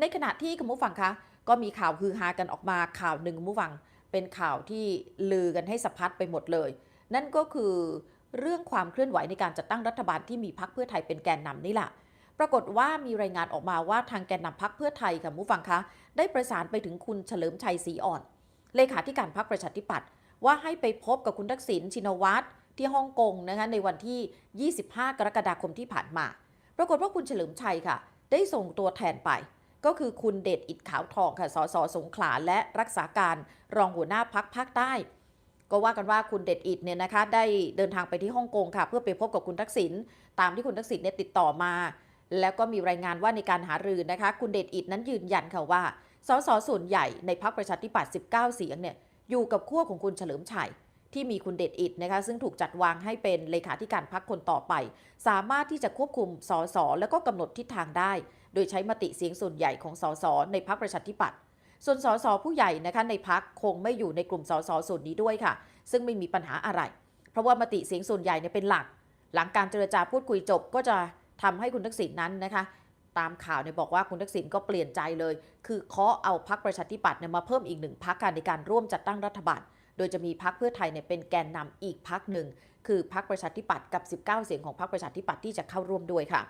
ในขณะที่คุณผู้ฟังคะก็มีข่าวฮือฮากันออกมาข่าวหนึ่งคุณผู้ฟัง เป็นข่าวที่ลือกันให้สะพัดไปหมดเลย นั่นก็คือเรื่องความเคลื่อนไหวในการจัดตั้งรัฐบาลที่มีพักเพื่อไทยเป็นแกนนำนี่แหละปรากฏว่ามีรายงานออกมาว่าทางแกนนำพักเพื่อไทยค่ะคุณผู้ฟังคะได้ประสานไปถึงคุณเฉลิมชัยศรีอ่อน เลขาธิการพักประชาธิปัตย์ว่าให้ไปพบกับคุณทักษิณชินวัตรที่ฮ่องกงนะคะในวันที่ 25 กรกฎาคมที่ผ่านมา ปรากฏว่าคุณเฉลิมชัยค่ะ ได้ส่งตัวแทนไป ก็คือคุณเดชอิดขาวทองค่ะ สสสงขลาและรักษาการรองหัวหน้าพักภาคใต้ ก็ว่ากันว่าคุณเดชอิดเนี่ยนะคะ ได้เดินทางไปที่ฮ่องกงค่ะ เพื่อไปพบกับคุณทักษิณตามที่คุณทักษิณเนี่ยติดต่อมา แล้วก็มีรายงานว่าในการหารือนะคะ คุณเดชอิดนั้นยืนยันค่ะว่า สสส่วนใหญ่ในพักประชาธิปัตย์19 เสียงเนี่ยอยู่กับขั้วของคุณเฉลิมชัยที่มีคุณเดชอิดนะคะ ซึ่งถูกจัดวางให้เป็นเลขาธิการพักคนต่อไป สามารถที่จะควบคุมสสแล้วก็กำหนดทิศทางได้ โดยใช้มติเสียงส่วนใหญ่ของสสในพักประชาธิปัตย์ส่วนสสผู้ใหญ่นะคะในพักคงไม่อยู่ในกลุ่มสสส่วนนี้ด้วยค่ะ ซึ่งไม่มีปัญหาอะไร เพราะว่ามติเสียงส่วนใหญ่เนี่ยเป็นหลัก หลังการเจรจาพูดคุยจบก็จะทำให้คุณทักษิณนั้นนะคะ ตามข่าวเนี่ยบอกว่าคุณทักษิณก็เปลี่ยนใจเลย คือเคาะเอาพักประชาธิปัตย์เนี่ยมาเพิ่มอีกหนึ่งพักการในการร่วมจัดตั้งรัฐบาล โดยจะมีพักเพื่อไทยเนี่ยเป็นแกนนำอีกพักหนึ่งคือพักประชาธิปัตย์กับ 19 เสียงของพักประชาธิปัตย์ที่จะเข้าร่วมด้วยค่ะ